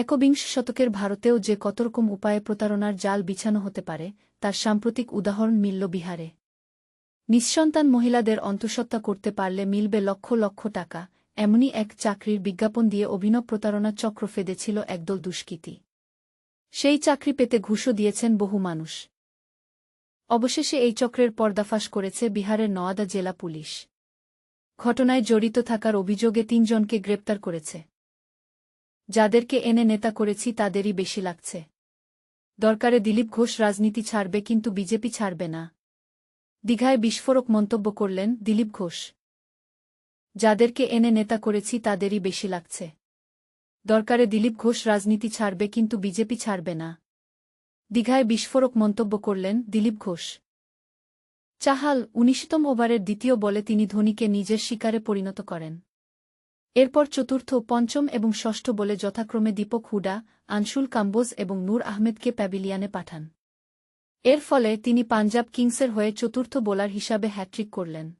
একবিংশ শতকের ভারতেও যে কতরকম উপায়ে প্রতারণার জাল বিছানো হতে পারে, তার সাম্প্রতিক উদাহরণ মিলল বিহারে। নিঃসন্তান মহিলাদের অন্তঃসত্ত্বা করতে পারলে মিলবে লক্ষ লক্ষ টাকা, এমনই এক চাকরির বিজ্ঞাপন দিয়ে অভিনব প্রতারণার চক্র ফেদেছিল একদল দুষ্কৃতী। সেই চাকরি পেতে ঘুষও দিয়েছেন বহু মানুষ। অবশেষে এই চক্রের পর্দাফাশ করেছে বিহারের নওয়াদা জেলা পুলিশ। ঘটনায় জড়িত থাকার অভিযোগে তিনজনকে গ্রেপ্তার করেছে। যাদেরকে এনে নেতা করেছি তাদেরই বেশি লাগছে। দরকারে দিলীপ ঘোষ রাজনীতি ছাড়বে কিন্তু বিজেপি ছাড়বে না। দীঘায় বিস্ফোরক মন্তব্য করলেন দিলীপ ঘোষ। যাদেরকে এনে নেতা করেছি তাদেরই বেশি লাগছে। দরকারে দিলীপ ঘোষ রাজনীতি ছাড়বে কিন্তু বিজেপি ছাড়বে না। দীঘায় বিস্ফোরক মন্তব্য করলেন দিলীপ ঘোষ। চাহাল, উনিশতম ওভারের দ্বিতীয় বলে তিনি ধোনিকে নিজের শিকারে পরিণত করেন। এরপর চতুর্থ, পঞ্চম এবং ষষ্ঠ বলে যথাক্রমে দীপক হুডা আনসুল কাম্বোজ এবং নূর আহমেদকে প্যাভিলিয়ানে পাঠান। এর ফলে তিনি পাঞ্জাব কিংসের হয়ে চতুর্থ বোলার হিসাবে হ্যাট্রিক করলেন।